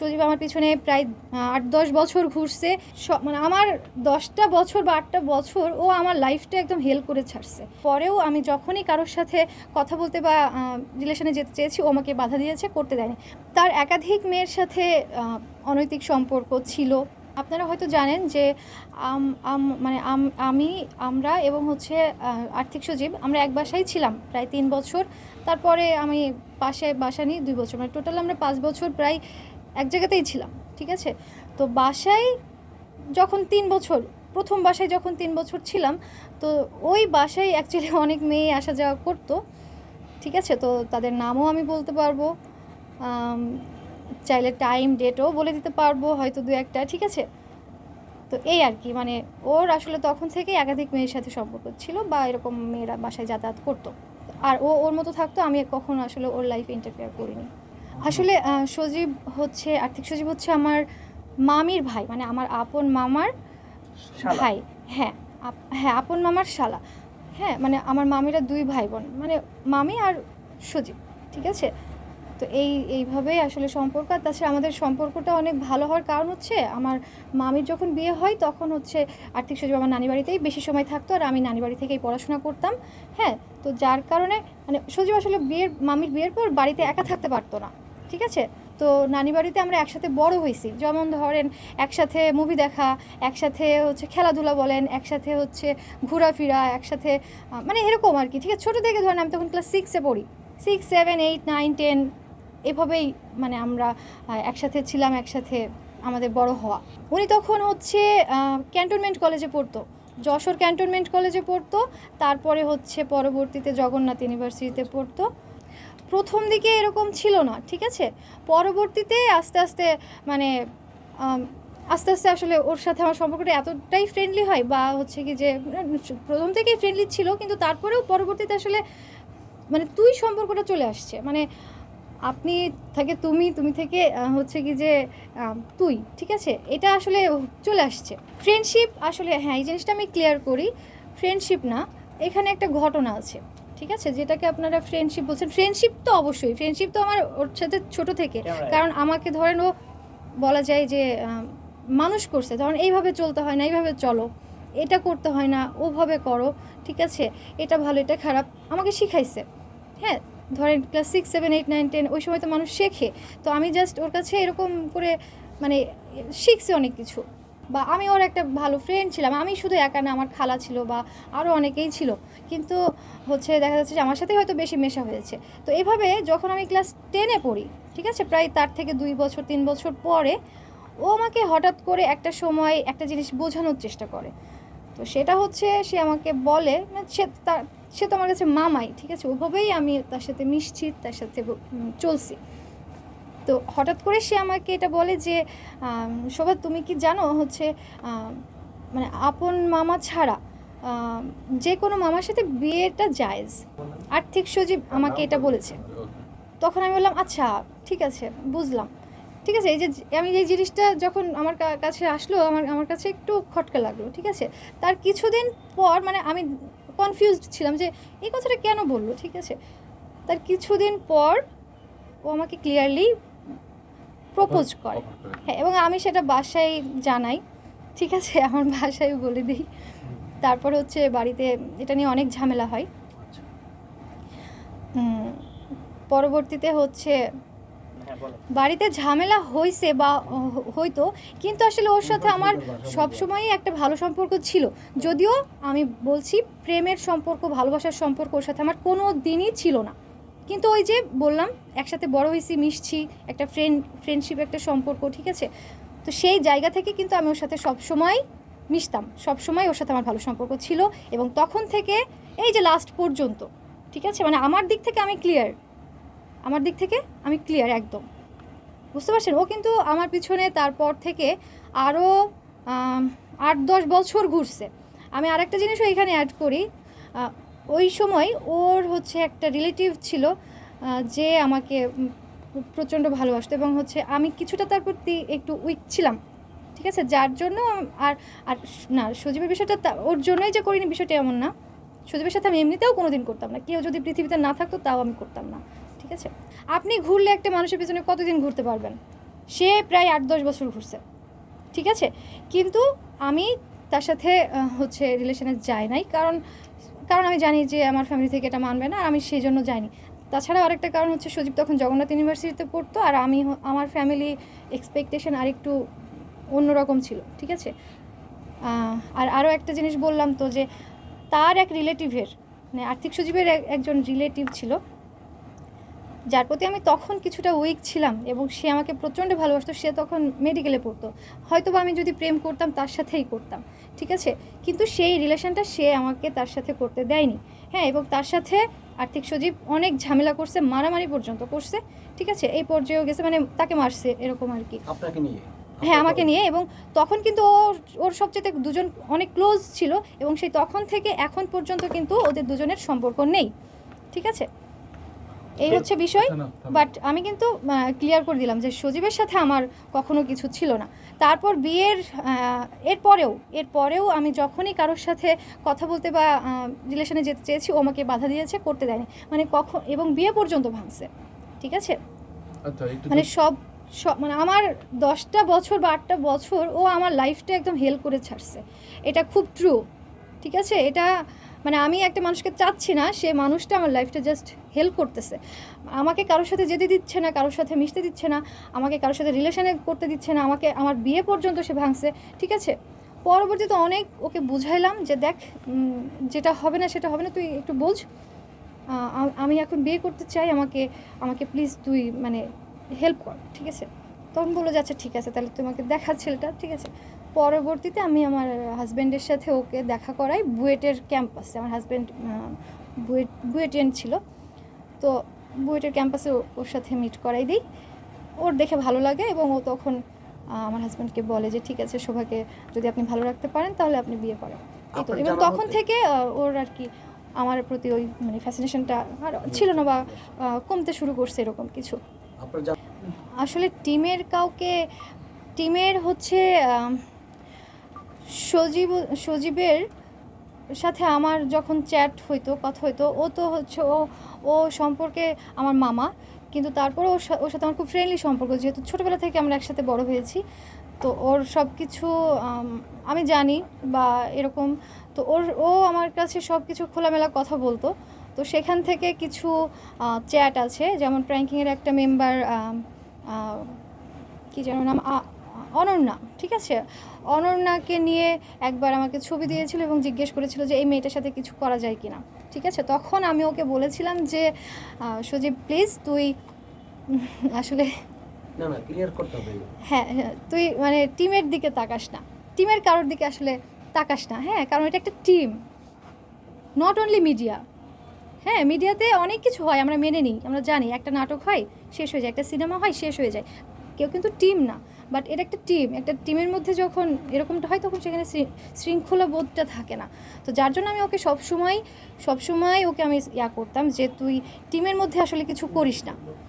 সজীব আমার পিছনে প্রায় আট, দশ বছর ঘুরছে। মানে আমার দশটা বছর বা আটটা বছর ও আমার লাইফটা একদম হেল্প করে ছাড়ছে। পরেও আমি যখনই কারোর সাথে কথা বলতে বা রিলেশনে যেতে চেয়েছি, ও আমাকে বাধা দিয়েছে, করতে দেয়নি। তার একাধিক মেয়ের সাথে অনৈতিক সম্পর্ক ছিল। আপনারা হয়তো জানেন যে মানে আমি আমরা এবং হচ্ছে আর্থিক সজীব, আমরা এক বাসায় ছিলাম প্রায় তিন বছর। তারপরে আমি পাশে, বাসা নিয়ে দুই বছর মানে টোটাল আমরা পাঁচ বছর প্রায় এক জায়গাতেই ছিলাম, ঠিক আছে? তো বাসায় যখন তিন বছর, প্রথম বাসায় যখন তিন বছর ছিলাম, তো ওই বাসায় অ্যাকচুয়ালি অনেক মেয়ে আসা যাওয়া করতো, ঠিক আছে? তো তাদের নামও আমি বলতে পারব চাইলে টাইম ডেটও বলে দিতে পারব, হয়তো দু একটা, ঠিক আছে? তো এই আর কি মানে ওর আসলে তখন থেকে একাধিক মেয়ের সাথে সম্পর্ক ছিল বা এরকম মেয়েরা বাসায় যাতায়াত করতো। আর ও ওর মতো থাকতো, আমি কখনো আসলে ওর লাইফে ইন্টারফেয়ার করিনি। আসলে সজীব হচ্ছে আর্থিক সজীব হচ্ছে আমার মামির ভাই মানে আমার আপন মামার ভাই। হ্যাঁ হ্যাঁ আপন মামার শালা। হ্যাঁ মানে আমার মামিরা দুই ভাই বোন মানে মামি আর সজীব ঠিক আছে? তো এই এইভাবেই আসলে সম্পর্ক। আর তাছাড়া আমাদের সম্পর্কটা অনেক ভালো হওয়ার কারণ হচ্ছে আমার মামির যখন বিয়ে হয় তখন হচ্ছে আর্থিক সজীব আমার নানি বাড়িতেই বেশি সময় থাকতো আর আমি নানি বাড়ি থেকেই পড়াশোনা করতাম। হ্যাঁ তো যার কারণে মানে সজীব আসলে বিয়ের মামির বিয়ের পর বাড়িতে একা থাকতে পারতো না। ঠিক আছে? তো নানি বাড়িতে আমরা একসাথে বড় হয়েছি। যেমন ধরেন একসাথে মুভি দেখা, একসাথে হচ্ছে খেলাধুলা বলেন, একসাথে হচ্ছে ঘোরাফেরা, একসাথে মানে এরকম আর কি। ঠিক আছে? ছোটো থেকে ধরেন আমি তখন ক্লাস সিক্সে পড়ি। Six seven eight nine ten এভাবেই মানে আমরা একসাথে ছিলাম, একসাথে আমাদের বড় হওয়া। উনি তখন হচ্ছে ক্যান্টনমেন্ট কলেজে পড়তো। যশোর ক্যান্টনমেন্ট কলেজে পড়তো। তারপরে হচ্ছে পরবর্তীতে জগন্নাথ ইউনিভার্সিটিতে পড়তো। প্রথম দিকে এরকম ছিল না, ঠিক আছে? পরবর্তীতে আস্তে আস্তে মানে আস্তে আস্তে আসলে ওর সাথে আমার সম্পর্কটা এতটাই ফ্রেন্ডলি হয় বা হচ্ছে কি যে, প্রথম থেকেই ফ্রেন্ডলি ছিল, কিন্তু তারপরেও পরবর্তীতে আসলে মানে তুই সম্পর্কটা চলে আসছে। মানে আপনি থেকে তুমি তুমি থেকে হচ্ছে কি যে তুই, ঠিক আছে? এটা আসলে চলে আসছে। ফ্রেন্ডশিপ আসলে হ্যাঁ এই জিনিসটা আমি ক্লিয়ার করি। ফ্রেন্ডশিপ না, এখানে একটা ঘটনা আছে। ঠিক আছে? যেটাকে আপনারা ফ্রেন্ডশিপ বলছেন। ফ্রেন্ডশিপ তো অবশ্যই। ফ্রেন্ডশিপ তো আমার ওর সাথে ছোট থেকে। কারণ আমাকে ধরেন ও বলা যায় যে মানুষ করছে। ধরেন এইভাবে চলতে হয় না এইভাবে চলো। এটা করতে হয় না ওভাবে করো। ঠিক আছে? এটা ভালো এটা খারাপ। আমাকে শিখাইছে। হ্যাঁ? ধরেন class six seven eight nine ten ওই সময় তো মানুষ শেখে। তো আমি জাস্ট ওর কাছে এরকম করে মানে শিখছি অনেক কিছু। বা আমি ওর একটা ভালো ফ্রেন্ড ছিলাম, আমি শুধু একা না, আমার খালা ছিল বা আরও অনেকেই ছিল। কিন্তু হচ্ছে দেখা যাচ্ছে যে আমার সাথেই হয়তো বেশি মেশা হয়েছে। তো এভাবে যখন আমি ক্লাস টেনে পড়ি, ঠিক আছে, প্রায় তার থেকে দুই বছর, তিন বছর পরে ও আমাকে হঠাৎ করে একটা সময় একটা জিনিস বোঝানোর চেষ্টা করে। তো সেটা হচ্ছে সে আমাকে বলে মানে সে তার, সে তো আমার কাছে মামাই, ঠিক আছে, ওভাবেই আমি তার সাথে মিশছি, তার সাথে চলছি। তো হঠাৎ করে সে আমাকে এটা বলে যে শোভা, তুমি কি জানো হচ্ছে মানে আপন মামা ছাড়া যে কোনো মামার সাথে বিয়েটা জায়েজ। আর্থিক সজীব আমাকে এটা বলেছে। তখন আমি বললাম আচ্ছা ঠিক আছে, বুঝলাম। ঠিক আছে, এই যে, আমি এই জিনিসটা যখন আমার কাছে আসলো, আমার আমার কাছে একটু খটকা লাগল, ঠিক আছে? তার কিছুদিন পর মানে আমি কনফিউজড ছিলাম যে, এই কথাটা কেন বলল, ঠিক আছে? তার কিছুদিন পর ও আমাকে ক্লিয়ারলি প্রপোজ করে। হ্যাঁ এবং আমি সেটা বাসায় জানাই ঠিক আছে? আমার বাসায় বলে দিই। তারপর হচ্ছে বাড়িতে এটা নিয়ে অনেক ঝামেলা হয়। পরবর্তীতে হচ্ছে হ্যাঁ বাড়িতে ঝামেলা হয়েছে বা হ- হয়তো কিন্তু আসলে ওর সাথে আমার সবসময়ই একটা ভালো সম্পর্ক ছিল। যদিও আমি বলছি প্রেমের সম্পর্ক ভালোবাসার সম্পর্ক ওর সাথে আমার কোনো দিনই ছিল না। কিন্তু ওই যে বললাম, একসাথে বড় হয়েছি, মিশছি, একটা ফ্রেন্ড ফ্রেন্ডশিপ একটা সম্পর্ক, ঠিক আছে? তো সেই জায়গা থেকে কিন্তু আমি ওর সাথে সবসময় মিশতাম, সবসময় ওর সাথে আমার ভালো সম্পর্ক ছিল এবং তখন থেকে এই যে লাস্ট পর্যন্ত, ঠিক আছে? মানে আমার দিক থেকে আমি ক্লিয়ার আমার দিক থেকে আমি ক্লিয়ার একদম। বুঝতে পারছেন? ও কিন্তু আমার পিছনে তারপর থেকে আরও আট দশ বছর ঘুরছে। আমি আরেকটা জিনিসও এখানে অ্যাড করি ওই সময় ওর হচ্ছে একটা রিলেটিভ ছিল যে আমাকে প্রচণ্ড ভালোবাসতো এবং হচ্ছে আমি কিছুটা তার প্রতি একটু উইক ছিলাম, ঠিক আছে? যার জন্য আর আর না, সজীবের বিষয়টা ওর জন্যই যে করিনি বিষয়টা এমন না। সজীবের সাথে আমি এমনিতেও কোনো দিন করতাম না। কেউ যদি পৃথিবীতে না থাকতো, তাও আমি করতাম না, ঠিক আছে? আপনি ঘুরলে একটা মানুষের পিছনে কতদিন ঘুরতে পারবেন? সে প্রায় আট দশ বছর ঘুরছে, ঠিক আছে? কিন্তু আমি তার সাথে হচ্ছে রিলেশনে যাই নাই। কারণ কারণ আমি জানি যে আমার ফ্যামিলি থেকে এটা মানবে না, আর আমি সেই জন্য যাইনি। তাছাড়াও আরেকটা কারণ হচ্ছে সুজীব তখন জগন্নাথ ইউনিভার্সিটিতে পড়তো, আর আমি আমার ফ্যামিলি এক্সপেকটেশন আর একটু অন্যরকম ছিল, ঠিক আছে? আর আরও একটা জিনিস বললাম তো যে, তার এক রিলেটিভের মানে আর্থিক সুজীবের এক- একজন রিলেটিভ ছিল যার প্রতি আমি তখন কিছুটা উইক ছিলাম এবং সে আমাকে প্রচণ্ড ভালোবাসতো সে তখন মেডিকেলে পড়তো। হয়তো বা আমি যদি প্রেম করতাম তার সাথেই করতাম ঠিক আছে? কিন্তু সেই রিলেশনটা সে আমাকে তার সাথে করতে দেয়নি। হ্যাঁ এবং তার সাথে আর্থিক সজীব অনেক ঝামেলা করছে মারামারি পর্যন্ত করছে ঠিক আছে? এই পর্যায়েও গেছে মানে তাকে মারছে এরকম আর কি। আপনাকে নিয়ে? হ্যাঁ আমাকে নিয়ে এবং তখন কিন্তু ওর ওর সবচেয়ে দুজন অনেক ক্লোজ ছিল এবং সেই তখন থেকে এখন পর্যন্ত কিন্তু ওদের দুজনের সম্পর্ক নেই ঠিক আছে? এই হচ্ছে বিষয় বাট আমি কিন্তু ক্লিয়ার করে দিলাম যে সজীবের সাথে আমার কখনো কিছু ছিল না। তারপর বিয়ের আহ, এর পরেও এর পরেও আমি যখনই কারোর সাথে কথা বলতে বা রিলেশনে যেতে চেয়েছি ও আমাকে বাধা দিয়েছে করতে দেয়নি। মানে কখন এবং বিয়ে পর্যন্ত ভাঙছে। ঠিক আছে? আচ্ছা মানে সব সব মানে আমার দশটা বছর বা আটটা বছর ও আমার লাইফটা একদম হেল্প করে ছাড়ছে। এটা খুব ট্রু ঠিক আছে? এটা মানে আমি একটা মানুষকে চাচ্ছি না, সে মানুষটা আমার লাইফটা জাস্ট হেল্প করতেছে। আমাকে কারোর সাথে যেতে দিচ্ছে না, কারোর সাথে মিশতে দিচ্ছে না, আমাকে কারোর সাথে রিলেশনে করতে দিচ্ছে না, আমাকে, আমার বিয়ে পর্যন্ত সে ভাঙছে, ঠিক আছে? পরবর্তীতে অনেক ওকে বুঝাইলাম যে দেখ যেটা হবে না সেটা হবে না, তুই একটু বোঝ। আমি এখন বিয়ে করতে চাই, আমাকে আমাকে প্লিজ তুই মানে হেল্প কর, ঠিক আছে? তখন বলল যে আচ্ছা ঠিক আছে, তাহলে তোমাকে দেখা ছেলেটা, ঠিক আছে? পরবর্তীতে আমি আমার হাজব্যান্ডের সাথে ওকে দেখা করাই বুয়েটের ক্যাম্পাসে। আমার হাজব্যান্ড বুয়েট বুয়েটিয়ান ছিল। তো বুয়েটের ক্যাম্পাসে ওর সাথে মিট করাই দিই। ওর দেখে ভালো লাগে এবং ও তখন আমার হাজব্যান্ডকে বলে যে ঠিক আছে শোভাকে যদি আপনি ভালো রাখতে পারেন তাহলে আপনি বিয়ে করেন। এই তো। এবং তখন থেকে ওর আর কি আমার প্রতি ওই মানে ফ্যাসিনেশনটা আর ছিল না বা কমতে শুরু করছে এরকম কিছু। আসলে টিমের কাউকে টিমের হচ্ছে সজীব, সজীবের সাথে আমার যখন চ্যাট হইতো, কথা হইতো, ও তো হচ্ছে, ও ও সম্পর্কে আমার মামা, কিন্তু তারপরে ওর ওর সাথে আমার খুব ফ্রেন্ডলি সম্পর্ক, যেহেতু ছোটোবেলা থেকে আমরা একসাথে বড় হয়েছি, তো ওর সব কিছু আমি জানি বা এরকম, তো ওর, ও আমার কাছে সব কিছু খোলামেলা কথা বলতো, তো সেখান থেকে কিছু চ্যাট আছে, যেমন প্র্যাঙ্কিংয়ের একটা মেম্বার কী যেন নাম অনন্যা ঠিক আছে? অনন্যাকে নিয়ে একবার আমাকে ছবি দিয়েছিল এবং জিজ্ঞেস করেছিল যে এই মেয়েটার সাথে কিছু করা যায় কি না ঠিক আছে? তখন আমি ওকে বলেছিলাম যে সজীব প্লিজ তুই আসলে হ্যাঁ হ্যাঁ, তুই মানে টিমের দিকে তাকাস না। টিমের কারোর দিকে আসলে তাকাস না হ্যাঁ? কারণ এটা একটা টিম। নট অনলি মিডিয়া হ্যাঁ মিডিয়াতে অনেক কিছু হয় আমরা মেনে নিই আমরা জানি। একটা নাটক হয় শেষ হয়ে যায়। একটা সিনেমা হয় শেষ হয়ে যায়। কেউ কিন্তু টিম না বাট এটা একটা টিম, একটা টিমের মধ্যে যখন এরকমটা হয় তখন সেখানে শৃঙ্খলা বোধটা থাকে না। তো যার জন্য আমি ওকে সবসময় সবসময় ওকে আমি ইয়া করতাম যে তুই টিমের মধ্যে আসলে কিছু করিস না।